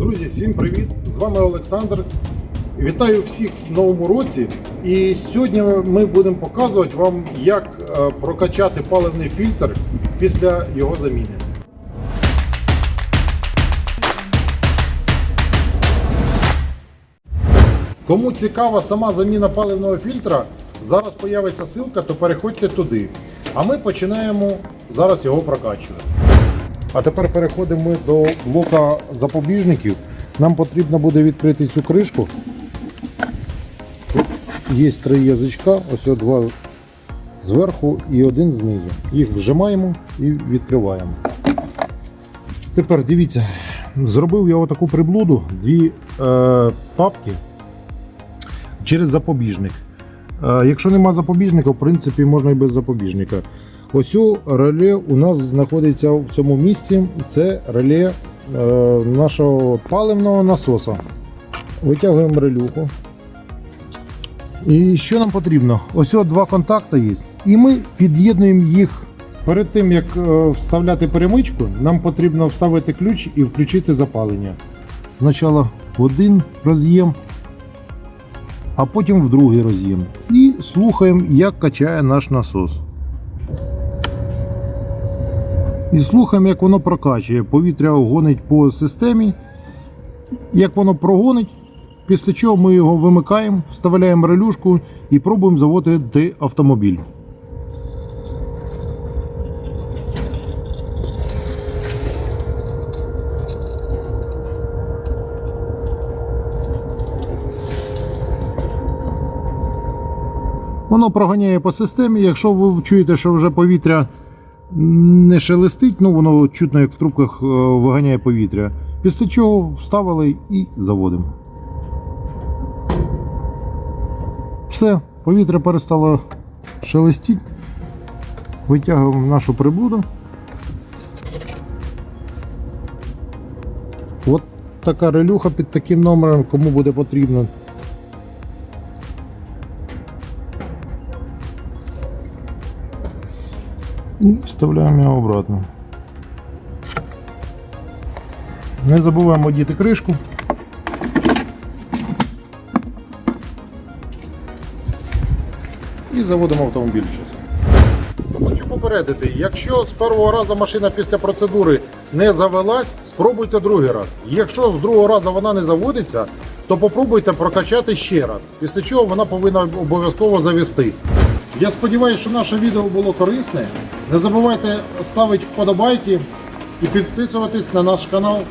Друзі, всім привіт! З вами Олександр. Вітаю всіх в новому році. І сьогодні ми будемо показувати вам, як е, прокачати паливний фільтр після його заміни. Кому цікава сама заміна паливного фільтра, зараз появиться ссылка, то переходьте туди. А ми починаємо зараз його прокачувати. А тепер переходимо до блока запобіжників. Нам потрібно буде відкрити цю кришку. Є три язичка, ось два зверху і один знизу. Їх вжимаємо і відкриваємо. Тепер дивіться, зробив я отаку приблуду, дві е, папки через запобіжник. Е, якщо нема запобіжника, в принципі, можна і без запобіжника. Ось у реле у нас знаходиться в цьому місці. Це реле е, нашого паливного насоса. Витягуємо релюку. І що нам потрібно? Ось два контакти є. І ми під'єднуємо їх. Перед тим як е, вставляти перемичку, нам потрібно вставити ключ і включити запалення. Спочатку в один роз'єм, а потім в другий роз'єм. І слухаємо, як качає наш насос. І слухаємо, як воно прокачує. Повітря гонить по системі. Як воно прогонить, після чого ми його вимикаємо, вставляємо релюшку і пробуємо заводити автомобіль. Воно проганяє по системі. Якщо ви чуєте, що вже повітря не шелестить, ну воно чутно, як в трубках е, виганяє повітря. Після чого вставили і заводимо. Все, повітря перестало шелестіти. Витягуємо нашу приблуду. От така релюха під таким номером, кому буде потрібно. І вставляємо його обратно. Не забуваємо одіти кришку. І заводимо автомобіль. Хочу попередити, якщо з першого разу машина після процедури не завелась, спробуйте другий раз. Якщо з другого разу вона не заводиться, то попробуйте прокачати ще раз. Після чого вона повинна обов'язково завестись. Я сподіваюся, що наше відео було корисне. Не забувайте ставити вподобайки і підписуватись на наш канал.